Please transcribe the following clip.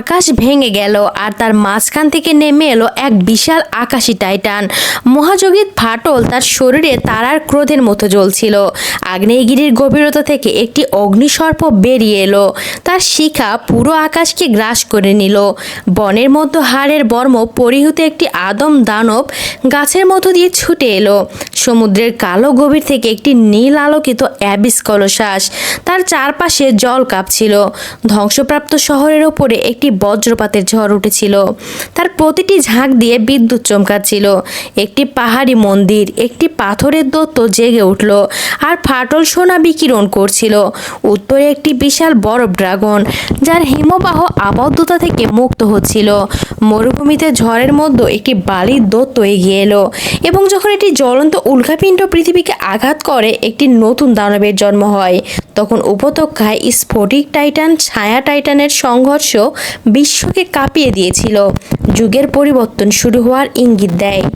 আকাশ ভেঙে গেল আর তার মাঝখান থেকে নেমে এলো এক বিশাল আকাশী টাইটান। মহাযোগীর ফাটল তার শরীরে তারার ক্রোধের মতো জ্বলছিল। আগ্নেয়গিরির গভীরতা থেকে একটি অগ্নিসর্প বেরিয়ে এলো। তার শিখা পুরো আকাশকে গ্রাস করে নিল। বনের মধ্যে হাড়ের বর্ম পরিহিত একটি আদম দানব গাছের মতো দিয়ে ছুটে এলো। সমুদ্রের কালো গভীর থেকে একটি নীল আলোকিত অ্যাবিস কলশ্বাস তার চারপাশে জল কাঁপছিল। ধ্বংসপ্রাপ্ত শহরের ওপরে একটি বজ্রপাতের ঝড় উঠেছিল? তার প্রতিটি ঝাঁক দিয়ে বিদ্যুৎ চমকাচ্ছিল। একটি পাহাড়ি মন্দির, একটি পাথরের দত্ত জেগে উঠল আর ফাটল সোনা বিকিরণ করছিল। উত্তরে একটি বিশাল বরফ ড্রাগন, যার হিমবাহ আবদ্ধতা থেকে মুক্ত হচ্ছিল। মরুভূমিতে ঝড়ের মধ্যে একটি বালির দত্ত এগিয়ে এলো এবং যখন এটি জ্বলন্ত উল্কাপিণ্ড পৃথিবীকে আঘাত করে, একটি নতুন দানবের জন্ম হয়। তখন উপত্যকায় স্ফটিক টাইটান, ছায়া টাইটানের সংঘর্ষ বিশ্বকে কাঁপিয়ে দিয়েছিল। যুগের পরিবর্তন শুরু হওয়ার ইঙ্গিত দেয়।